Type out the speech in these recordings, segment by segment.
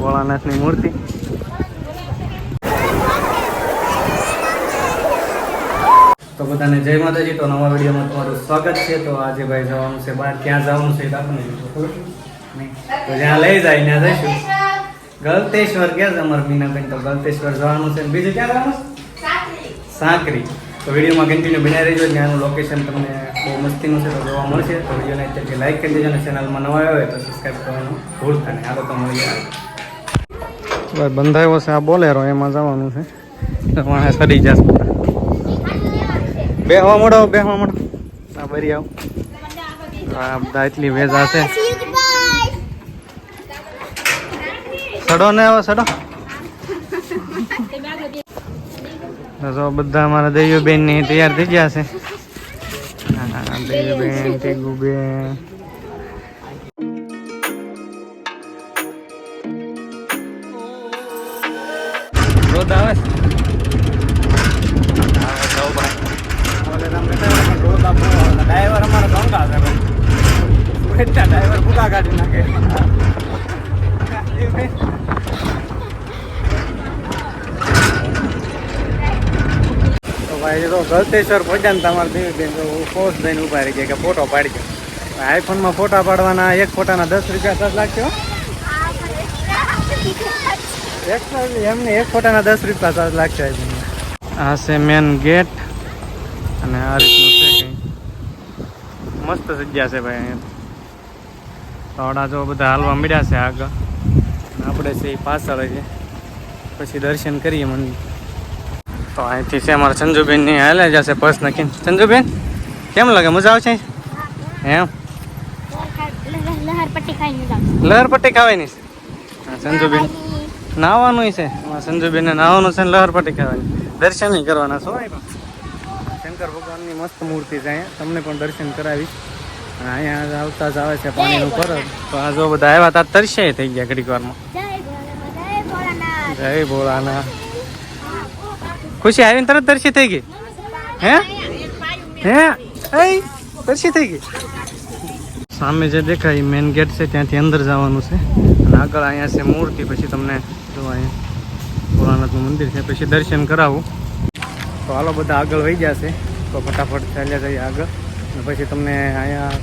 ભોળાનાથની મૂર્તિ. તો બધાને જય માતાજી, તો નવા વિડીયોમાં તમારું સ્વાગત છે. તો આજે ભાઈ જવાનું છે બહાર. ક્યાં જવાનું છે આપણને તો જ્યાં લઈ જાય ત્યાં જઈશું. ગલતેશ્વર ક્યાં છે અમારા મીનાબેન? તો ગલતેશ્વર જવાનું છે બીજું ક્યાં જવાનું? સાંકરી. તો વિડીયોમાં કન્ટિન્યુ બનાવી રહેજો. ત્યાંનું લોકેશન તમને બહુ મસ્તીનું છે તો જોવા મળશે. તો વિડીયોને અત્યારથી લાઈક કરી દેજો અને ચેનલમાં નવા આવ્યો હોય તો સબસ્ક્રાઈબ કરવાનું ભૂલતા નહીં. આ તો મળીએ. ભાઈ, બંધાયો છે, આ બોલેરો, એમાં જવાનું છે. વાંહે સડી જશે બેહવા મળો બેહવા મળો આ બરી આવ. આ બધા એટલી વેજા છે. સડો ને આવો સડો. તો બધા અમારા દૈયો બેનની તૈયાર થઈ ગયા છે. હા દૈયો ગલતેશ્વર પહોંચ્યા ને તમારે દેવી બેન, તો પોસ્ટ દઈને ઊભા રહી ગયા કે ફોટો પાડજો. આઈફોનમાં ફોટા પાડવાના એક ફોટાના દસ રૂપિયા ચાર્જ લાગશે એમને એક ફોટાના દસ રૂપિયા ચાર્જ લાગશે આ છે મેન ગેટ અને આ રીતનું છે કંઈ. મસ્ત જગ્યા છે ભાઈ અહીંયા. થોડા જો બધા હાલવા મળ્યા છે આગળ. આપણે છે એ પાછળ છે પછી દર્શન કરીએ મંદિર. તો અહીંથી છે અમારા સંજુબેનની હાલે જશે બસ નાખીને. સંજુબેન કેમ લાગે? મજા આવશે? એમ? લહર પટ્ટી ખાઈને જાવ લહર પટ્ટી ખાવાની છે. સંજુબેન નાવાનું છે. સંજુબેનને નાવાનું છે ને લહર ખાવાની. દર્શન કરવાના છો શંકર ભગવાનની મસ્ત મૂર્તિ છે અહીંયા. તમને પણ દર્શન કરાવીશ. અહીંયા આવતા જ આવે છે પાણીનું ઉપર તો આ જો બધા આવ્યા તા તરશે થઈ ગયા ઘડીક વારમાં. જય ભોળાના ખુશી આવીને તરત દર્શી થઈ ગઈ? હે? હે? એ દર્શી થઈ ગઈ. સામે જે દેખાય મેઇન ગેટ છે, ત્યાંથી અંદર જવાનું છે. અને આગળ અહીંયા છે મૂર્તિ, પછી તમને જો અહીંયા ભોળાનાથનું મંદિર છે, પછી દર્શન કરાવું. તો હાલો બધા આગળ વહી જશે તો ફટાફટ ચાલ્યા જઈએ આગળ. અને પછી તમને અહીંયા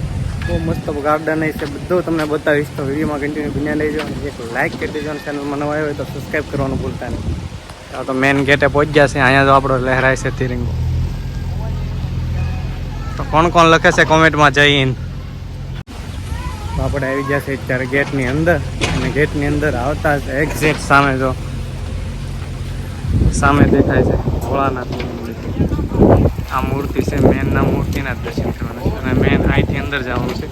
બહુ મસ્ત ગાર્ડન છે, બધું તમને બતાવીશ. તો વિડીયોમાં કન્ટિન્યુ બન્યા લેજો એક લાઇક કરી દેજો અને ચેનલમાં નવા આવ્યો હોય તો સબસ્ક્રાઈબ કરવાનું ભૂલતા નહીં. તો મેન ગેટે પહોંચ્યા છે. અહીંયા તો આપણો લહેરાય છે તિરંગો. તો કોણ કોણ લખે છે કોમેન્ટમાં જય હિન્દ? આપણે આવી ગયા છે અત્યારે ગેટની અંદર. અને ગેટની અંદર આવતા જ એક્ઝેક્ટ સામે જો. સામે દેખાય છે ભોળાનાથની આ મૂર્તિ છે મેનના મૂર્તિના દર્શન કરવાના છે. અને મેન અહીંથી અંદર જવાનું છે.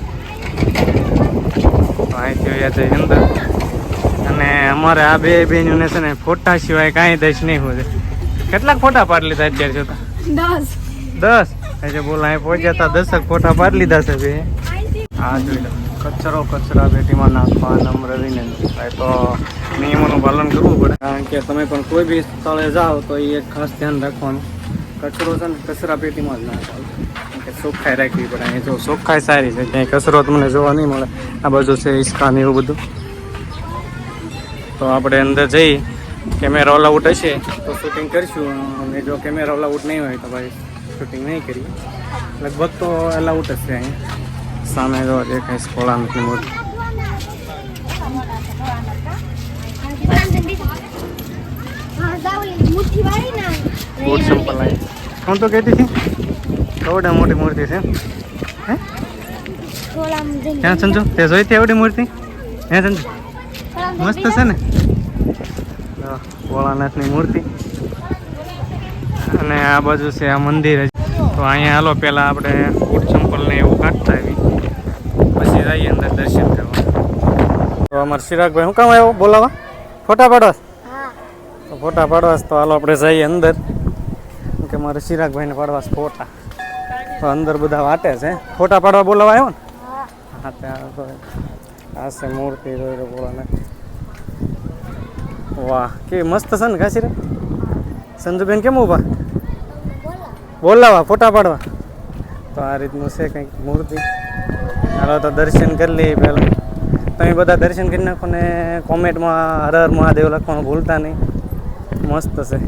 અહીંથી વયા જઈએ અંદર. અને અમારે આ બે બહેનોને છે ને ફોટા સિવાય કાંઈ દઈશ નહીં હોય કેટલાક ફોટા પાડી લીધા અત્યારે જોતા? દસ. દસ? એટલે બોલ અહીં પહોંચ્યા હતા દસક ફોટા પાડી લીધા છે બે. હા જોઈ લો કચરો કચરા પેટીમાં નાખવા નમ્ર વિનંતી તો નિયમોનું પાલન કરવું પડે. કારણ કે તમે પણ કોઈ બી સ્થળે જાઓ તો એ એક ખાસ ધ્યાન રાખવાનું. કચરો છે ને કચરા પેટીમાં જ નાખવાનો. કે ચોખ્ખાઈ રાખવી પડે. અહીં જો ચોખ્ખાઈ સારી છે ક્યાંય કચરો તમને જોવા નહીં મળે. આ બાજુ છે ઇસ્કાન એવું બધું. તો આપણે અંદર જઈ કેમેરા ઓલ આઉટ હશે તો શૂટિંગ કરીશું. અને જો કેમેરા ઓલ આઉટ નહીં હોય તો ભાઈ શૂટિંગ નહીં કરીએ. લગભગ તો અલાઉટ જ છે અહીંયા સામે જો દેખાય સ્કોળા ભોળાનાથની મૂર્તિ મુઠ્ઠી વાળી ના. બૂટ હું તો કહેતી હતી? કેવડા મોટી મૂર્તિ છે? હે? ક્યાં સંજુ તે જોઈ હતી એવડી મૂર્તિ? હે સંજુ? મસ્ત છે ને? ભોળાનાથની મૂર્તિ. અને આ બાજુ છે આ મંદિર. તો અહીંયા હાલો પહેલાં આપણે બૂટ ચંપલને એવું કાઢતા આવી પછી જઈએ અંદર દર્શન કરવા. તો અમારે ચિરાગભાઈ શું કામ આવ્યો? બોલાવા. ફોટા પાડવાસ તો ફોટા પાડવાસ તો હાલો આપણે જઈએ અંદર. કે મારે ચિરાગભાઈને પાડવાસ ફોટા. તો અંદર બધા વાટે છે. ફોટા પાડવા બોલાવા આવ્યો ને? હા. હા ત્યાં આ છે મૂર્તિ જોઈ રહ્યો બોલાને વાહ, કેવી મસ્ત છે ને કાશી રે સંજુબેન કેમ બોલો બોલાવા, ફોટા પાડવા. તો આ રીતનું છે કંઈક મૂર્તિ. હાલો તો દર્શન કરી લઈએ પહેલાં. તમે બધા દર્શન કરી નાખો ને કોમેન્ટમાં હર હર મહાદેવ લખવાનું ભૂલતા નહીં. મસ્ત છે.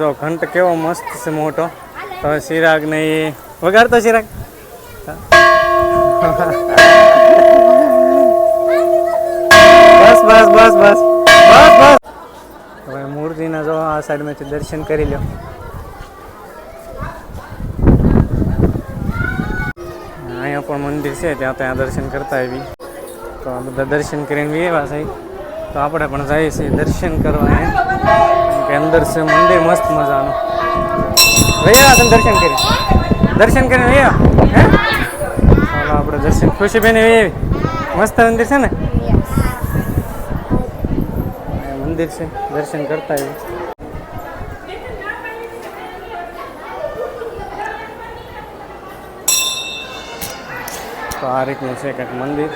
જો ઘંટ કેવો મસ્ત છે મોટો. તો ચિરાગ ને એ વગાડતો ચિરાગ? બસ બસ બસ બસ. બસ બસ. હવે મૂર્તિના જો આ સાઈડમાંથી દર્શન કરી લો અહીંયા પણ મંદિર છે, ત્યાં ત્યાં દર્શન કરતા આવી તો આ બધા દર્શન કરીને એવા છે. તો આપણે પણ જઈએ છીએ દર્શન કરવા કે અંદર છે મંદિર મસ્ત મજાનું ભૈયા તમે દર્શન કરી દર્શન કરીને ભૈયા હે ચાલો આપણે દર્શન ખુશી બેન એવી મસ્ત મંદિર છે ને આ મંદિર છે દર્શન કરતા આવી તો આ રીતનું છે કંઈક મંદિર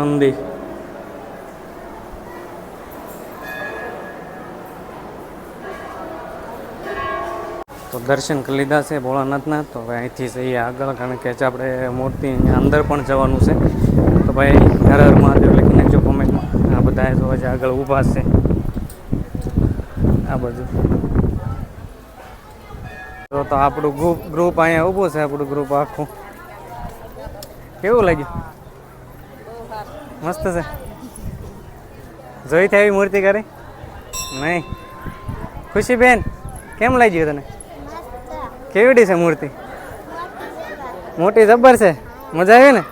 નંદી તો દર્શન કરી લીધા છે ભોળાનાથના તો હવે અહીંથી જઈએ આગળ કારણ કે આપણે મૂર્તિ અંદર પણ જવાનું છે તો ભાઈ હર હર મહાદેવ લખી નાખજો કોમેન્ટમાં આ બધા તો હજી આગળ ઊભા છે। આ બાજુ. તો તો આપણું ગ્રુપ ગ્રુપ અહીંયા ઊભું છે, આપણું ગ્રુપ આખું. કેવું લાગ્યું? મસ્ત છે. જોઈ થઈ આવી મૂર્તિ કરી? નહીં. ખુશી બેન, કેમ ગયું તને? કેવડી છે મૂર્તિ? મોટી જબ્બર છે. મજા આવી ને?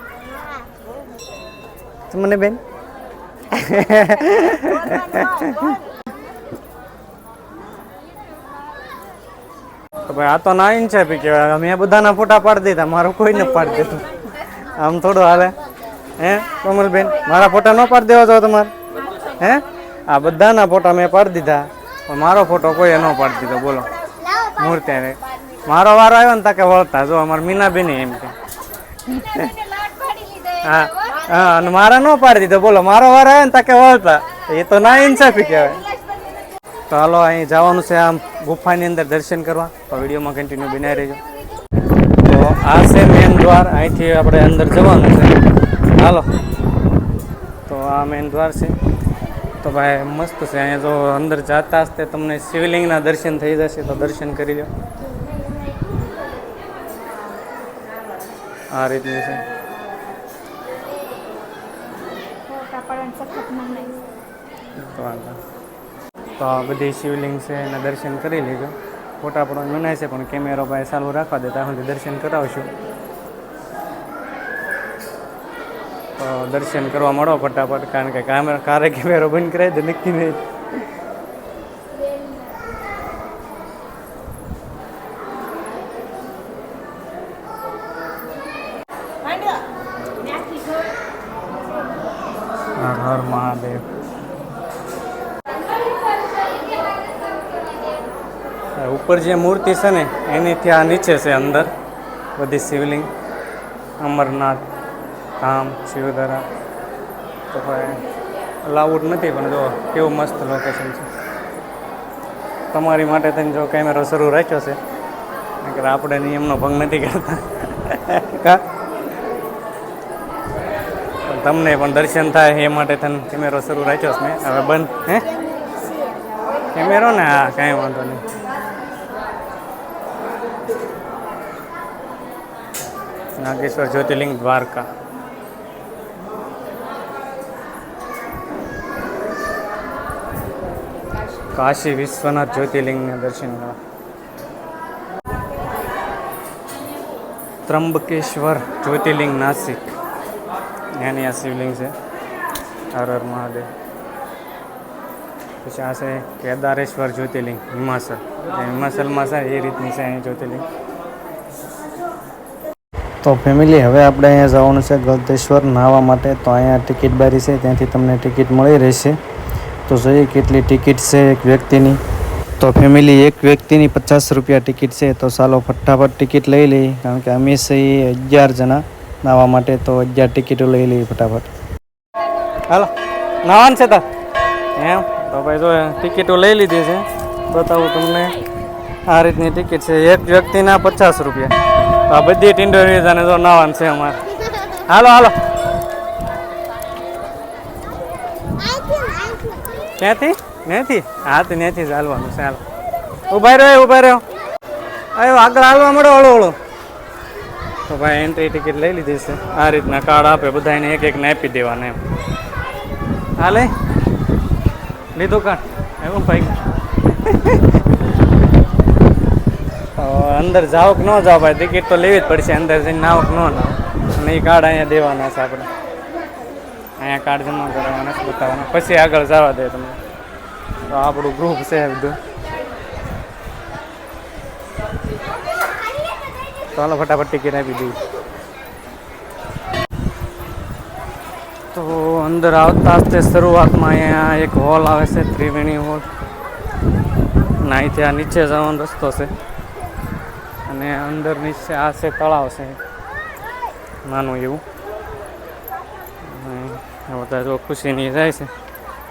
મને બેન? ભાઈ, આ તો ના છે કહેવાય મેં બધાના ફોટા પાડી દીધા, મારું કોઈ ન પાડી દીધું. આમ થોડું હાલે. હે કોમલબેન? મારા ફોટા ન પાડી દેવા છો તમારે. હે? આ બધાના ફોટા મેં પાડી દીધા પણ મારો ફોટો કોઈએ ન પાડી દીધો બોલો. મૂર્તિ હારે. મારો વારો આવ્યો ને તાકે વળતા જો અમારા મીનાબેન એમ કે. હા? હા અને મારા ન પાડી દીધો બોલો. મારો વારો આવ્યો ને તાકે વળતા. એ તો ના ઇન્સાફી કહેવાય. તો હાલો અહીં જવાનું છે આમ ગુફાની અંદર દર્શન કરવા. તો વિડીયોમાં કન્ટિન્યુ બનાવી રહેજો. તો આ છે મેન દ્વાર. અહીંથી આપણે અંદર જવાનું છે. હાલો. તો આ મેન દ્વાર છે. તો ભાઈ, મસ્ત છે. અહીંયા જો અંદર જાતા હશે તમને શિવલિંગના દર્શન થઈ જશે તો દર્શન કરી લો આ રીતનું છે. તો આ બધી શિવલિંગ છે એના દર્શન કરી લેજો. ફોટા પડવાનું મનાય છે, પણ કેમેરો ભાઈ ચાલુ રાખવા દેતા હું દર્શન કરાવશું તો દર્શન કરવા મળો ફટાફટ, કારણ કે કામેરા કારે કેમેરો બંધ કરાય તો નક્કી નહીં. હર મહાદેવ. ઉપર જે મૂર્તિ છે ને, એની ત્યાં નીચે છે અંદર, બધી શિવલિંગ, અમરનાથ. ધામ શિવધારા. તો ભાઈ લાઉડ નથી, પણ જો કેવું મસ્ત લોકેશન છે. તમારી માટે થઈને જો કેમેરો શરૂ રાખ્યો છે નહીંતર આપણે નિયમનો ભંગ નથી કરતા. તમને પણ દર્શન થાય એ માટે થઈને કેમેરો શરૂ રાખ્યો છે હવે બંધ, હે? કેમેરો ને હા કાંઈ વાંધો નહીં. નાગેશ્વર જ્યોતિર્લિંગ દ્વારકા. કાશી વિશ્વનાથ જ્યોતિર્લિંગના દર્શન કરવા ત્રંબકેશ્વર જ્યોતિર્લિંગ નાસિક. ત્યાંની આ શિવલિંગ છે. હર હર મહાદેવ. પછી આ છે કેદારેશ્વર જ્યોતિર્લિંગ, હિમાચલ. હિમાચલમાં છે એ રીતની છે અહીં જ્યોતિર્લિંગ. તો ફેમિલી, હવે આપણે અહીંયા જવાનું છે ગલતેશ્વર, નાહવા માટે. તો અહીંયા ટિકિટ બારી છે, ત્યાંથી તમને ટિકિટ મળી રહેશે. તો જોઈએ, કેટલી ટિકિટ છે એક વ્યક્તિની? તો ફેમિલી એક વ્યક્તિની પચાસ રૂપિયા ટિકિટ છે, તો ચાલો ફટાફટ ટિકિટ લઈ લઈએ. કારણ કે અમે છે અગિયાર જણા. નાવા માટે તો અગિયાર ટિકિટો લઈ લઈએ ફટાફટ. હાલો, નાવાનું છે તાર. એમ? તો ભાઈ જો, ટિકિટો લઈ લીધી છે. બતાવું તમને. આ રીતની ટિકિટ છે. એક વ્યક્તિના પચાસ રૂપિયા. તો આ બધી જાને જો નાવાનું છે અમારે. હાલો હાલો. ત્યાંથી હા, તો ત્યાંથી જ હાલવાનું છે હાલો ઊભા રહ્યો ઊભા રહ્યો. આવ્યો આગળ હાલવા મળો, હળો હળો. તો ભાઈ એન્ટ્રી ટિકિટ લઈ લીધી છે. આ રીતના કાર્ડ આપે બધાને એક એકને આપી દેવાના એમ. હાલે? લીધો કાર્ડ એવું ભાઈ? અંદર જાઓ કે ન જાવ ભાઈ? ટિકિટ તો લેવી જ પડશે, અંદર જઈને નાવો ન નાવ અને એ કાર્ડ અહીંયા દેવાના છે આપણે. અહીંયા કાર્ડ જમા કરાવવાના છે, બતાવવાના. પછી આગળ જવા દે તમે તો આપણું ગ્રુપ છે બધું. ચાલો ફટાફટ ટિકિટ આપી દઈએ. તો અંદર આવતા તે શરૂઆતમાં અહીંયા એક હોલ આવે છે, ત્રિવેણી હોલ અને અહીંથી આ નીચે જવાનો રસ્તો છે. અને અંદર નીચે આ છે તળાવ છે. નાનું એવું. બધા જો ખુશીની જાય છે.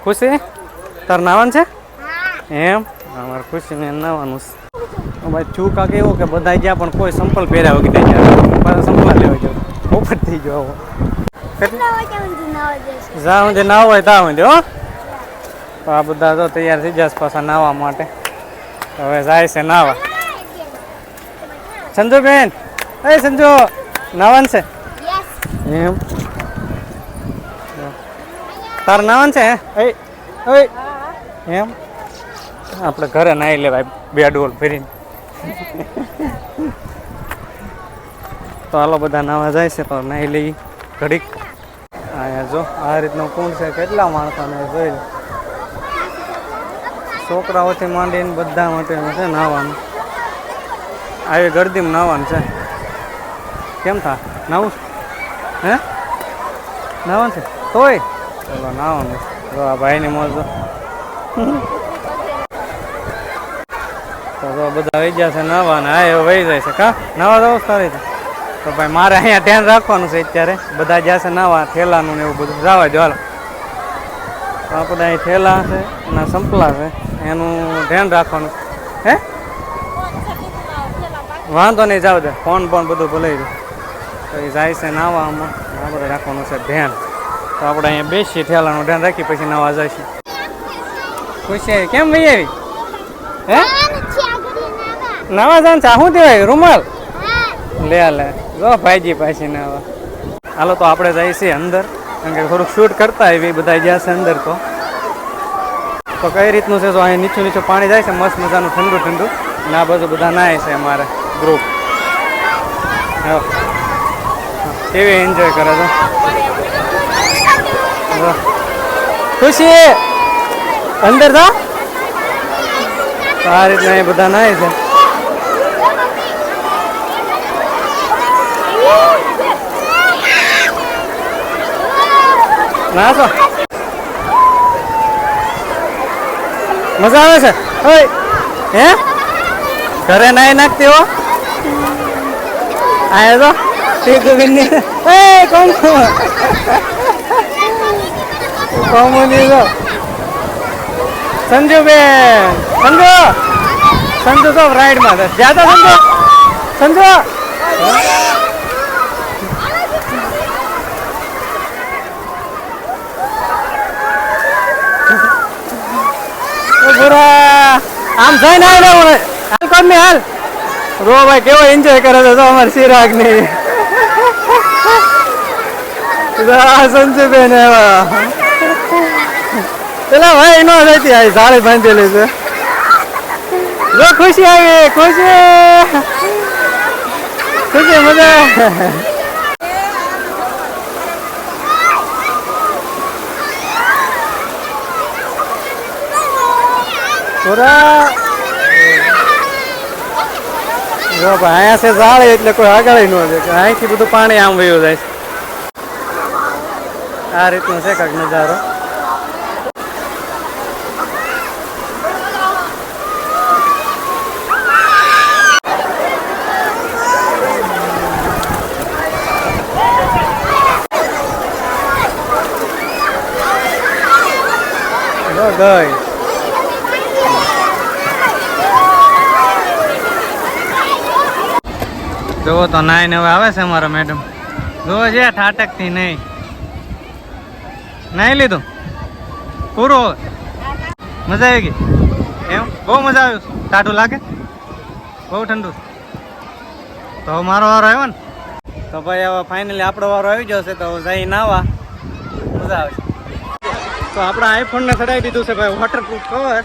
ખુશી? તાર નાવાનું છે? એમ? અમારે ખુશીને નાવાનું છે. ભાઈ છું કાંક એવું કે બધા ગયા પણ કોઈ સંપલ પહેર્યા વગર કે ત્યાં પાછા સંપલા લેવા જાવ પોપટ થઈ ગયો આવો. જા હું નાવ હોય તા હું હો. તો આ બધા તો તૈયાર થઈ જશે પાછા નાવા માટે. હવે જાય છે નાવા. સંજુબેન એ સંજુ નાવાન છે? એમ? તાર નાવન છે? એમ? આપણે ઘરે નાહી લેવાય બે ડોલ ફેરીને તો હાલો બધા નાવા જાય છે તો નાહી લઈ ઘડીક. અહીંયા જો આ રીતનું કુંડ છે કેટલા માણસોને જોઈ છોકરાઓથી માંડીને બધા માટે છે નાવાનું. આવી ગરદીમાં નાવાનું છે. કેમ થા? નાવું? હે? નાવાનું છે? તોય. ચલો આવવાનું જો આ ભાઈની મોજ. તો જો બધા વહી ગયા છે નાવાના હા એવો વહી જાય છે. કા? નાવા જવું સારી છે. તો ભાઈ મારે અહીંયા ધ્યાન રાખવાનું છે અત્યારે. બધા જ્યાં છે નાવા, થેલાનું ને એવું બધું. જવા દો આપણે અહીં થેલા છે અને સંપલા છે. એનું ધ્યાન રાખવાનું. હે? વાંધો નહીં જાવ દે ફોન પણ બધું જાય તો એ જાય છે નાવામાં આ બધું રાખવાનું છે ધ્યાન. તો આપણે અહીંયા બેસીએ ઠેલાનું ધ્યાન રાખી પછી નવા જશે ખુશી કેમ ભાઈ આવી? હે? નાવા જાન આ શું દેવાય રૂમાલ? લે લે. જો ભાઈજી પાછી ને હવે હાલો, તો આપણે જઈએ છીએ અંદર. કારણ કે થોડુંક શૂટ કરતા આવી બધા ગયા છે અંદર તો. તો કઈ રીતનું છે? જો અહીં નીચું નીચું પાણી જાય છે, મસ્ત મજાનું ઠંડુ ઠંડુ. ના બધું બધા નાય છે અમારે ગ્રુપ કેવી એન્જોય કરે છે. ખુશી. અંદર તો આ રીતના એ બધા નાય છે. ના તો મજા આવે છે? ઓય. હે? ઘરે નાઈ નાખતી હો. આયા તો. ઠીક ગગનની એ કોણ? કોમની તો સંજુ! બેન સંજુ સંજુ તો રાઈડમાં છે. જ્યાં સંજુ! સંજુ! ગુરા આમ જઈને આવી હાલ કોણ ને હાલ. રો ભાઈ, કેવો એન્જોય કરે છે તો અમારે સિરાગ ને સંજુ બેન પેલા ભાઈ નો જતી આ ઝાડે બાંધેલી છે. જો ખુશી આવી, ખુશી. ખુશી, મજા ભાઈ અહીંયા ઝાડ એટલે કોઈ આગળ ન જાય અહીંથી બધું પાણી આમ વયું જાય. આ રીતનો છે કાંઈક નજારો. ગઈ જોવો તો નાઈ હવે આવે છે અમારા મેડમ જોવો છે ઠાટકથી નહીં. નાઈ લીધું? પૂરું? મજા આવી ગઈ? એમ? બહુ મજા આવ્યું ટાટું લાગે? બહુ ઠંડુ તો મારો વારો આવ્યો ને? તો ભાઈ હવે ફાઇનલી આપણો વારો આવી ગયો છે, તો જઈ નાવા મજા આવશે તો આપણા આઈફોનને ચડાવી દીધું છે ભાઈ વોટરપ્રૂફ કવર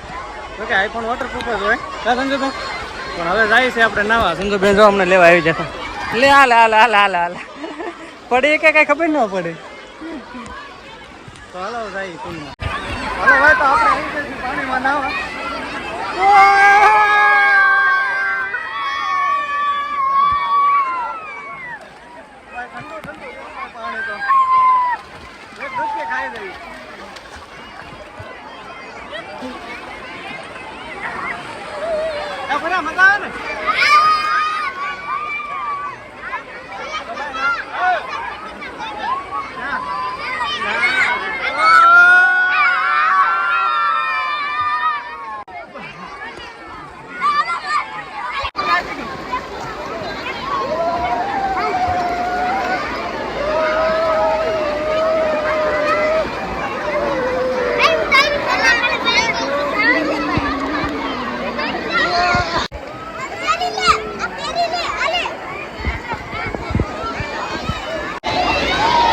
તો કે આઈફોન વોટરપ્રૂફ જ હોય. ક્યાં સમજો તો પણ હવે જાય છે આપણે નાવા. સંજુભાઈ જો અમને લેવા આવી જતા. લે હાલ હાલ હાલ હાલ હાલ પડે કે કઈ ખબર ન પડે. તો હાલો જાય હાલો ભાઈ તો આપણે આવી જઈશું પાણીમાં નાવા ભાઈ, ઠંડુ ઠંડુ છે પાણી તો એક ડૂબકી ખાઈ લઈએ એ ભલા મજા આવે ને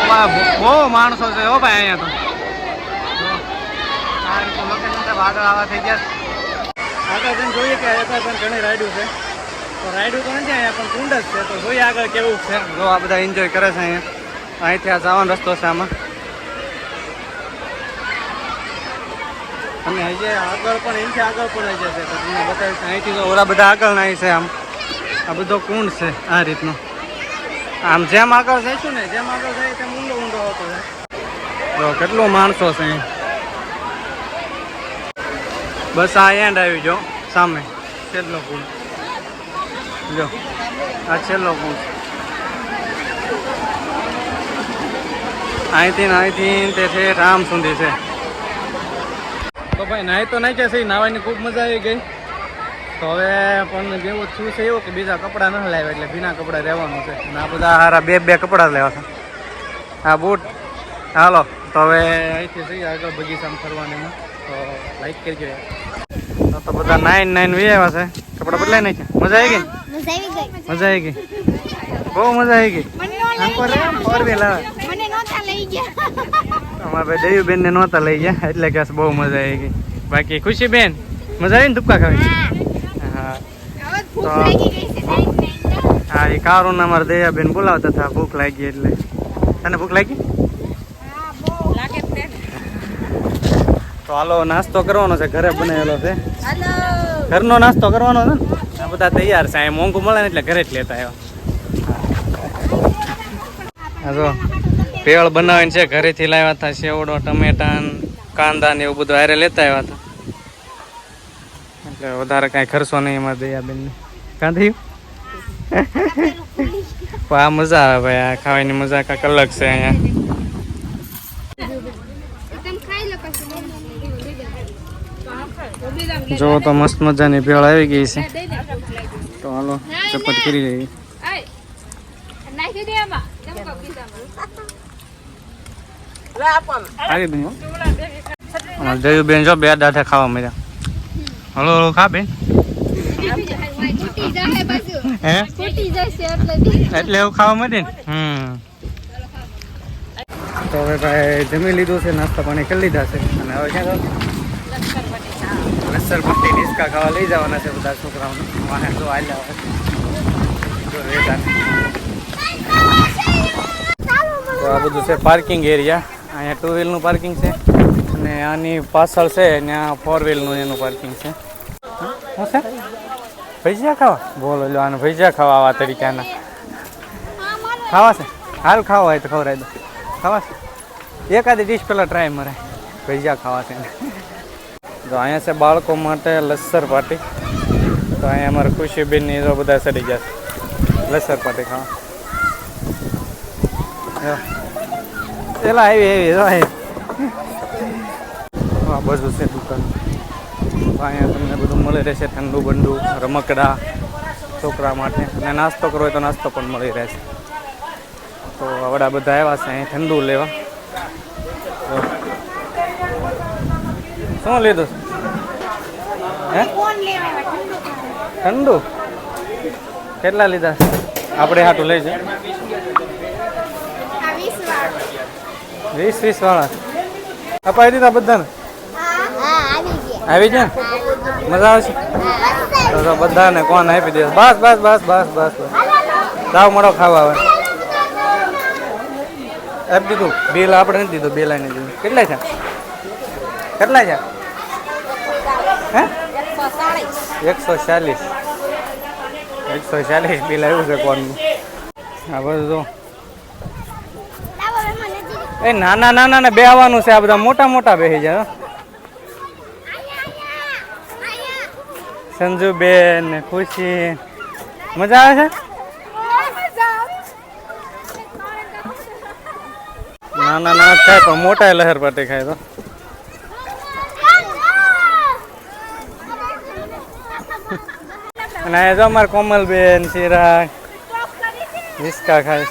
વાહ, બહુ- બહુ માણસો છે હો ભાઈ અહીંયા તો. જો, આ રીતનું location છે, વાદળ આવા થઈ ગયા. આગળ જઈને જોઈએ કે આગળ પણ ઘણી રાઈડું છે. તો રાઈડું તો નથી અહીંયા પણ કુંડ જ છે. તો જોઈએ આગળ કેવું છે. જો આ બધા એન્જોય કરે છે અહીંયા. અહીંથી આ જવાનો રસ્તો છે આમાં. અને હજી આગળ પણ અહીંથી આગળ પણ હજી છે તો તમને બતાવીશ અહીંથી તો ઓલા બધા આગળ ના છે આમ. આ બધો કુંડ છે આ રીતનો. આમ જેમ આગળ જઈશું ને જેમ આગળ જાય તેમ ઊંડો ઊંડો હોતો જાય. તો કેટલો માણસો છે બસ આ એન્ડ આવી જો સામે. છેલ્લો પુલ. જો, આ છેલ્લો પુલ અહીંથી અહીંથી તે છે રામ સુધી છે. તો ભાઈ, નાહી તો નાઈ છે નાવાની ખૂબ મજા આવી ગઈ. તો હવે પણ જેવું થયું છે એવું કે બીજા કપડાં ન લાવ્યા એટલે ભીના કપડાં રહેવાનું છે. ના બધા હારા બે બે કપડાં લેવા છે. આ બૂટ હાલો તો હવે અહીંથી જઈએ આગળ બગીચામાં ફરવાનીમાં તો લાઈક કરજો. યાર. તો બધા નાઈન નાઈન વી આવ્યા છે. કપડાં બદલાઈ નાખ્યા? મજા આવી ગઈ? મજા આવી ગઈ. બહુ મજા આવી ગઈ. ફોર વ્હીલ અમારા ભાઈ દેવીબેન ને નહોતા લઈ ગયા એટલે કે બહુ મજા આવી ગઈ. બાકી ખુશી બેન મજા આવી ને ધુપકા ખાવી? હા. હા. એ કારુના અમારા દયાબેન બોલાવતા હતા ભૂખ લાગી એટલે. તને ભૂખ લાગી હા બહુ લાગે છે તો હાલો નાસ્તો કરવાનો છે ઘરે બનાવેલો છે. ઘરનો નાસ્તો કરવાનો છે ને? બધા તૈયાર છે અહીં મોંઘું મળે ને એટલે ઘરે જ લેતા આવ્યા. જો ભેળ બનાવીને છે ઘરેથી લાવ્યા હતા સેવડો ટમેટા કાંદા ને એવું બધું હારે લેતા આવ્યા હતા. એટલે વધારે કાંઈ ખર્ચો નહીં એમાં દયાબેન કાં થયું? આ મજા આવે ભાઈ આ ખાવાની મજા કાંઈક અલગ છે અહીંયા તમે ખાઈ લો પછી જો તો મસ્ત મજાની ભેળ આવી ગઈ છે. તો હાલો ચપટ કરી લઈએ. જયુ જયુબેન જો બે દાઠા ખાવા મળ્યા. હલો હલો ખા બેન. ફૂટી જાય પાછું હે? ફૂટી જશે એટલે એટલે એવું ખાવા મળે ને? હમ. તો હવે ભાઈ જમી લીધું છે નાસ્તા પાણી કરી લીધા છે. અને હવે ક્યાં લસ્સર પટ્ટી ડિસ્કા ખાવા લઈ જવાના છે બધા છોકરાઓને. વાહે તો જો તો આ બધું છે પાર્કિંગ એરિયા અહીંયા ટુ વ્હીલનું પાર્કિંગ છે. અને આની પાછળ છે ત્યાં ફોર વ્હીલનું એનું પાર્કિંગ છે. શું છે? ભજીયા ખાવા? બોલો લો આને ભજીયા ખાવા આવા તરીકે આના. ખાવા છે? હાલ ખાવા હોય તો ખવડાવી દો. ખાવા છે? એકાદી ડીશ પહેલાં ટ્રાય મરે. ભજીયા ખાવા છે જો અહીંયા છે બાળકો માટે લસ્સર પાર્ટી. તો અહીંયા અમારે ખુશીબેન તો બધા સડી ગયા છે. લસ્સર ખાવા. જો. પેલા આવી આવી. આ બધું છે દુકાન. તો અહીંયા તમને બધું મળી રહેશે ઠંડુ બંડુ, રમકડા, છોકરા માટે. અને નાસ્તો કરવો હોય તો નાસ્તો પણ મળી રહેશે. તો આવડા બધા આવ્યા છે અહીં ઠંડુ લેવા. શું લીધું હે? ઠંડુ કેટલા લીધા? આપણે હાટું લઈ જાય વીસ વીસ વાળા. અપાવી દીધા બધાને? આવી ગયા. મજા આવશે તો બધાને કોણ આપી દે? બસ બસ બસ બસ બસ બસ. સાવ મળો ખાવા હવે આપી દીધું. બિલ આપણે નથી દીધું બે લાઈને દીધું. કેટલા છે કેટલા છે? હે? એકસો ચાલીસ. એકસો ચાલીસ બિલ આવ્યું છે કોનનું આ બધું એ નાના નાના ને બેહવાનું છે આ બધા મોટા મોટા બેસી જાય. સંજુબેન ને ખુશી. મજા આવે છે? નાના નાના ખાય પણ મોટા લહેર પાટી ખાય તો. અને અહીંયા જો અમારે કોમલબેન, ચિરાગ હિસકા ખાય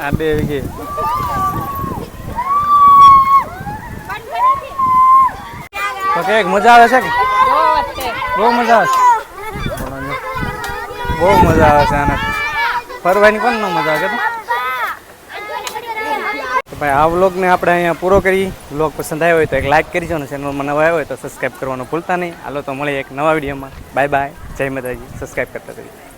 આ બે વીઘી. તો કેક મજા આવે છે કે? બહુ મજા આવે છે. બહુ મજા આવે છે આને. ફરવાની કોણ ન મજા આવે, કે તો? ભાઈ, આ વ્લોગને આપણે અહીંયા પૂરો કરી વ્લોગ પસંદ આવ્યો હોય તો એક લાઇક કરીજો ને ચેનલમાં નવા આવ્યો હોય તો સબસ્ક્રાઈબ કરવાનું ભૂલતા નહીં. હાલો તો મળીએ એક નવા વિડીયોમાં. બાય બાય જય માતાજી. સબસ્ક્રાઈબ કરતા રહીએ